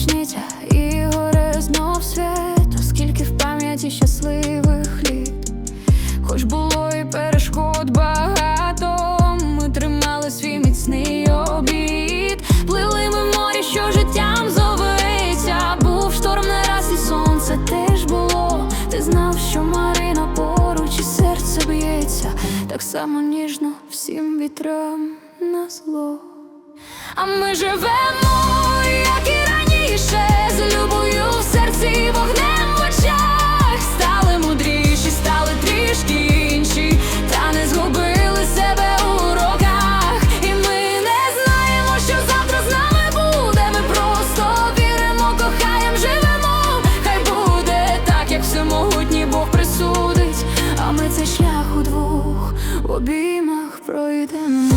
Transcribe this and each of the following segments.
річниця і горе знов світ, оскільки в пам'яті щасливих літ, хоч було і перешкод багато, ми тримали свій міцний обід, плили ми в морі, що життям зовиться, був шторм не раз, і сонце теж було. Ти знав, що Марина поруч і серце б'ється, так само ніжно всім вітрам на зло. А ми живемо. обіймах пройдемо.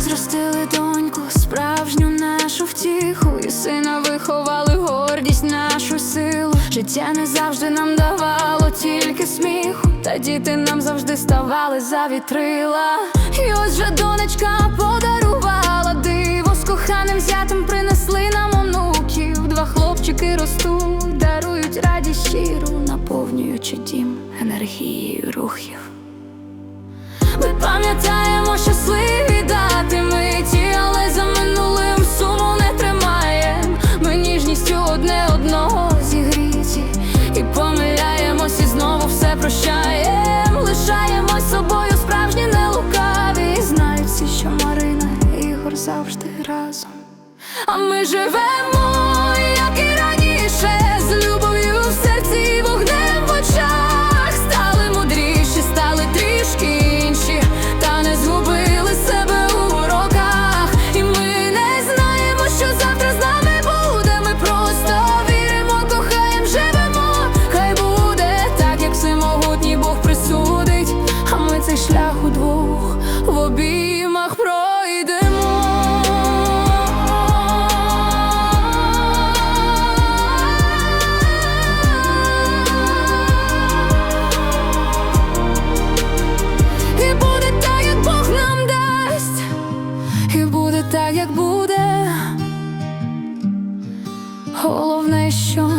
Зростили доньку, справжню нашу втіху, і сина виховали гордість, нашу силу. Життя не завжди нам давало тільки сміху. Та діти нам завжди ставали за вітрила. І ось вже донечка подарувала диво з коханим зятем принесли нам онуків. Два хлопчики ростуть, дарують радість щиру, наповнюючи дім енергією рухів. Ми пам'ятаємо. завжди разом. А ми живемо, як і раніше, з любов'ю. головне, що